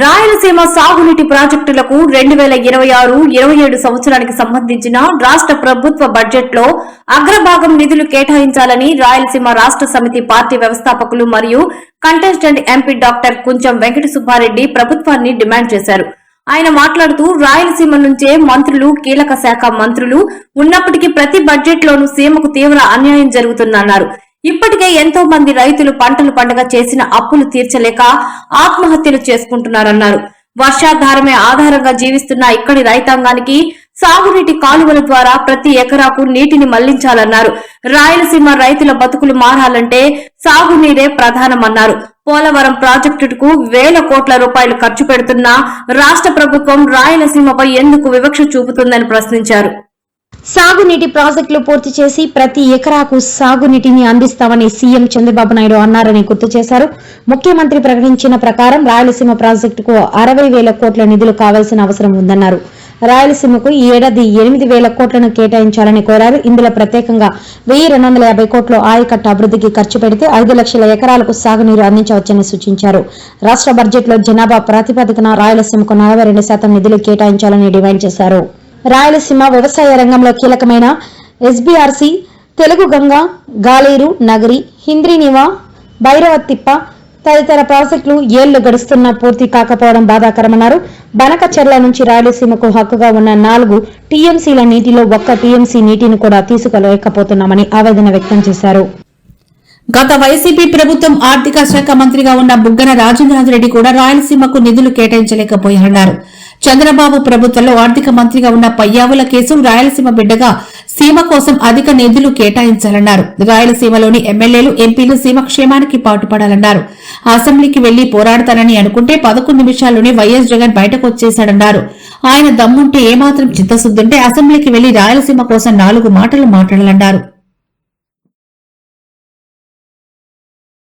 రాయలసీమ సాగునీటి ప్రాజెక్టులకు రెండు వేల ఇరవై ఆరు ఇరవై ఏడు సంవత్సరానికి సంబంధించిన రాష్ట్ర ప్రభుత్వ బడ్జెట్లో అగ్రభాగం నిధులు కేటాయించాలని రాయలసీమ రాష్ట్ర సమితి పార్టీ వ్యవస్థాపకులు మరియు contestant MP doctor Kuncham Venkata Subbareddy ప్రభుత్వాన్ని డిమాండ్ చేశారు. ఆయన మాట్లాడుతూ రాయలసీమ నుంచే మంత్రులు కీలక శాఖ మంత్రులు ఉన్నప్పటికీ ప్రతి బడ్జెట్ లోనూ సీమకు తీవ్ర అన్యాయం జరుగుతుందన్నారు. ఇప్పటికే ఎంతో మంది రైతులు పంటలు పండగ చేసిన అప్పులు తీర్చలేక ఆత్మహత్యలు చేసుకుంటున్నారన్నారు. వర్షాధారమే ఆధారంగా జీవిస్తున్న ఇక్కడి రైతాంగానికి సాగునీటి కాలువల ద్వారా ప్రతి ఎకరాకు నీటిని మళ్ళించాలన్నారు. రాయలసీమ రైతుల బతుకులు మారాలంటే సాగునీరే ప్రధానమన్నారు. పోలవరం ప్రాజెక్టుకు వేల కోట్ల రూపాయలు ఖర్చు పెడుతున్నా రాష్ట్ర ప్రభుత్వం రాయలసీమపై ఎందుకు వివక్ష చూపుతుందని ప్రశ్నించారు. సాగునీటి ప్రాజెక్టులు పూర్తి చేసి ప్రతి ఎకరాకు సాగునీటిని అందిస్తామని సీఎం చంద్రబాబు నాయుడు అన్నారని గుర్తు చేశారు. ముఖ్యమంత్రి ప్రకటించిన ప్రకారం రాయలసీమ ప్రాజెక్టుకు అరవై వేల కోట్ల నిధులు కావాల్సిన అవసరం ఉందన్నారు. రాయలసీమకు ఈ ఏడాది ఎనిమిది వేల కోట్లను కేటాయించాలని కోరారు. ఇందులో ప్రత్యేకంగా వెయ్యి రెండు వందల యాభై కోట్లు ఆయకట్ట అభివృద్ధికి ఖర్చు పెడితే ఐదు లక్షల ఎకరాలకు సాగునీరు అందించవచ్చని సూచించారు. రాష్ట్ర బడ్జెట్లో జనాభా ప్రాతిపదికన రాయలసీమకు నలభై రెండు శాతం నిధులు కేటాయించాలని డిమాండ్ చేశారు. రాయలసీమ వ్యవసాయ రంగంలో కీలకమైన ఎస్బీఆర్సీ తెలుగు గంగ గాలేరు నగరి హింద్రీనివా భైరవతిప్ప తదితర ప్రాజెక్టులు ఏళ్ళు గడుస్తున్నా పూర్తి కాకపోవడం బాధాకరమన్నారు. బనకచెర్ల నుంచి రాయలసీమకు హక్కుగా ఉన్న నాలుగు టీఎంసీల నీటిలో ఒక్క టీఎంసీ నీటిని కూడా తీసుకోలేకపోతున్నామని ఆవేదన వ్యక్తం చేశారు. గత వైసీపీ ప్రభుత్వం ఆర్థిక శాఖ మంత్రిగా ఉన్న బుగ్గన రెడ్డి కూడా రాయలసీమకు నిధులు కేటాయించలేకపోయారన్నారు చంద్రబాబు ప్రభుత్వంలో ఆర్థిక మంత్రిగా ఉన్న పయ్యావుల కేసు రాయలసీమ బిడ్డగా సీమ కోసం అధిక నిధులు కేటాయించాలన్నారు. రాయలసీమలోని ఎమ్మెల్యేలు ఎంపీలు సీమ క్షేమానికి పాటుపడాలన్నారు. అసెంబ్లీకి వెళ్ళి పోరాడతానని అనుకుంటే పదకొండు నిమిషాల్లోనే వైఎస్ జగన్ బయటకు వచ్చేశాడన్నారు ఆయన దమ్ముంటే ఏమాత్రం చిత్తశుద్దుంటే అసెంబ్లీకి వెళ్ళి రాయలసీమ కోసం నాలుగు మాటలు మాట్లాడాలన్నారు.